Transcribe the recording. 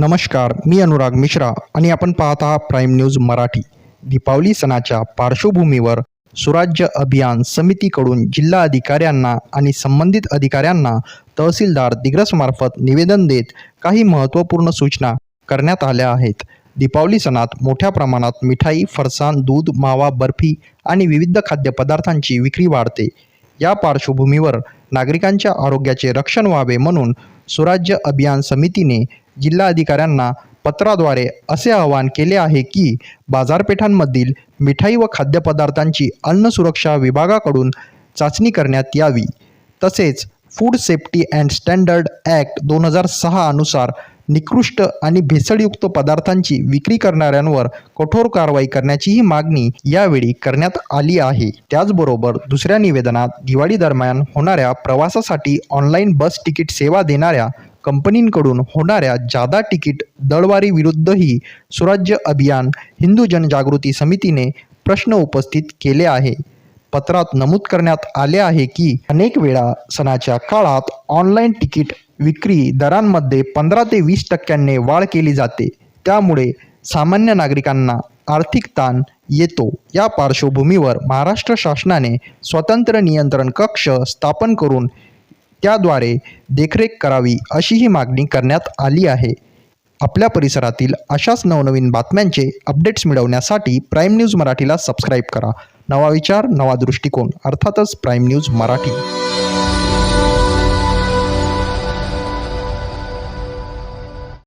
नमस्कार मी अनुराग मिश्रा आणि आपण पाहत आहात प्राईम न्यूज मराठी. दीपावली सणाच्या पार्श्वभूमीवर सुराज्य अभियान समितीकडून जिल्हा अधिकाऱ्यांना आणि संबंधित अधिकाऱ्यांना तहसीलदार दिग्रसमार्फत निवेदन देत काही महत्त्वपूर्ण सूचना करण्यात आल्या आहेत. दीपावली सणात मोठ्या प्रमाणात मिठाई फरसाण दूध मावा बर्फी आणि विविध खाद्यपदार्थांची विक्री वाढते. या पार्श्वभूमीवर नागरिकांच्या आरोग्याचे रक्षण व्हावे म्हणून सुराज्य अभियान समितीने जिल्हाधिकाऱ्यांना पत्राद्वारे असे आवाहन केले आहे की बाजारपेठांमधील मिठाई व खाद्यपदार्थांची अन्न सुरक्षा विभागाकडून चाचणी करण्यात यावी. तसेच food safety and standard act दोन हजार सहा अनुसार निकृष्ट आणि भेसळयुक्त पदार्थांची विक्री करणाऱ्यांवर कठोर कारवाई करण्याचीही मागणी यावेळी करण्यात आली आहे. त्याचबरोबर दुसऱ्या निवेदनात दिवाळी दरम्यान होणाऱ्या प्रवासासाठी ऑनलाईन बस तिकीट सेवा देणाऱ्या कंपनींकडून होणाऱ्या जादा तिकीट दळवारी विरुद्धही सुराज्य अभियान हिंदू जनजागृती समितीने प्रश्न उपस्थित केले आहे. पत्रात नमूद करण्यात आले आहे की अनेक वेळा सणाच्या काळात ऑनलाईन तिकीट विक्री दरांमध्ये पंधरा ते वीस टक्क्यांनी वाढ केली जाते. त्यामुळे सामान्य नागरिकांना आर्थिक ताण येतो. या पार्श्वभूमीवर महाराष्ट्र शासनाने स्वतंत्र नियंत्रण कक्ष स्थापन करून त्याद्वारे देखरेख करावी अशीही मागणी करण्यात आली आहे. आपल्या परिसरातील अशाच नवनवीन बातम्यांचे अपडेट्स मिळवण्यासाठी प्राईम न्यूज मराठीला सबस्क्राईब करा. नवा विचार नवा दृष्टिकोन अर्थातच प्राईम न्यूज मराठी.